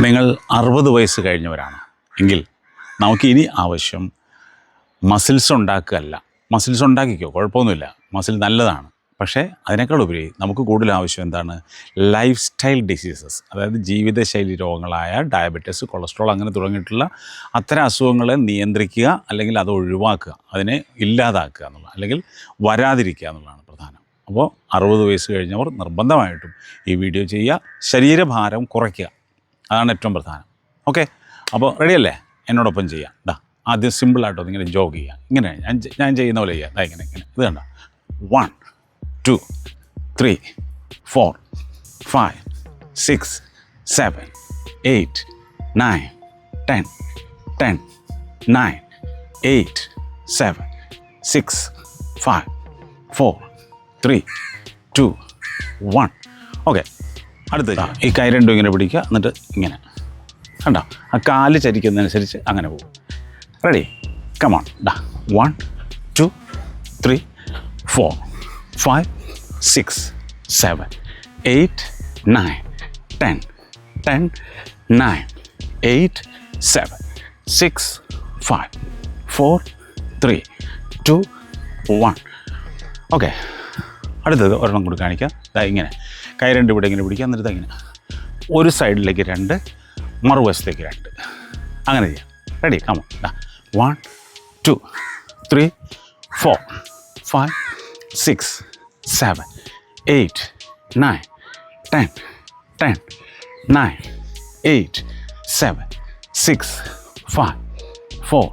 നിങ്ങൾ അറുപത് വയസ്സ് കഴിഞ്ഞവരാണ്. എങ്കിൽ നമുക്ക് ഇനി ആവശ്യം മസിൽസ് ഉണ്ടാക്കുകയല്ല. മസിൽസ് ഉണ്ടാക്കിക്കോ കുഴപ്പമൊന്നുമില്ല. മസിൽ നല്ലതാണ്. പക്ഷേ അതിനേക്കാൾ ഉപരി നമുക്ക് കൂടുതൽ ആവശ്യം എന്താണ്? ലൈഫ് സ്റ്റൈൽ ഡിസീസസ് അതായത് ജീവിതശൈലി രോഗങ്ങളായ ഡയബറ്റിസ് കൊളസ്ട്രോൾ അങ്ങനെ തുടങ്ങിയിട്ടുള്ള അത്തരം അസുഖങ്ങളെ നിയന്ത്രിക്കുക അല്ലെങ്കിൽ അത് ഒഴിവാക്കുക അതിനെ ഇല്ലാതാക്കുക എന്നുള്ള അല്ലെങ്കിൽ വരാതിരിക്കുക എന്നുള്ളതാണ് പ്രധാനം. അപ്പോൾ അറുപത് വയസ്സ് കഴിഞ്ഞവർ നിർബന്ധമായിട്ടും ഈ വീഡിയോ ചെയ്യുക. ശരീരഭാരം കുറയ്ക്കുക. അതാണ് ഏറ്റവും പ്രധാനം. ഓക്കെ? അപ്പോൾ റെഡിയല്ലേ? എന്നോടൊപ്പം ചെയ്യാം. ഡാ ആദ്യം സിമ്പിളായിട്ടോ ഇങ്ങനെ ജോഗ് ചെയ്യുക ഇങ്ങനെ ഞാൻ ഞാൻ ചെയ്യുന്ന പോലെ ചെയ്യാം. ഇങ്ങനെ ഇങ്ങനെ. ഇത് കണ്ട? One two three four five six seven eight nine ten ten nine eight seven six five four three two one okay അടുത്ത ഈ കൈ രണ്ടും ഇങ്ങനെ പിടിക്കുക എന്നിട്ട് ഇങ്ങനെ. കണ്ടോ? ആ കാൽ ചരിക്കുന്നതനുസരിച്ച് അങ്ങനെ പോകും. റെഡി കമോൺ ഡാ one two three four five six seven eight nine ten ten nine eight seven six five four three two one okay അടുത്തത് ഒരെണ്ണം കൂടി കാണിക്കാം. ഇതാ ഇങ്ങനെ. കൈ രണ്ട് ഇവിടെ ഇങ്ങനെ പിടിക്കുക എന്നിട്ട് ഇങ്ങനെ. ഒരു സൈഡിലേക്ക് രണ്ട് മറുവശത്തേക്ക് രണ്ട്. അങ്ങനെ ചെയ്യാം. Ready come one two three four five six seven eight nine ten ten nine eight seven six five four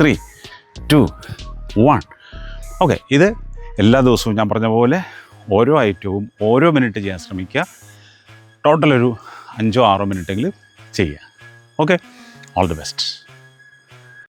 three two one okay ഇത് എല്ലാ ദിവസവും ഞാൻ പറഞ്ഞ പോലെ ഓരോ ഐറ്റവും ഓരോ മിനിറ്റ് ചെയ്യാൻ ശ്രമിക്കുക. ടോട്ടൽ ഒരു അഞ്ചോ ആറോ മിനിറ്റെങ്കിലും ചെയ്യുക. Okay all the best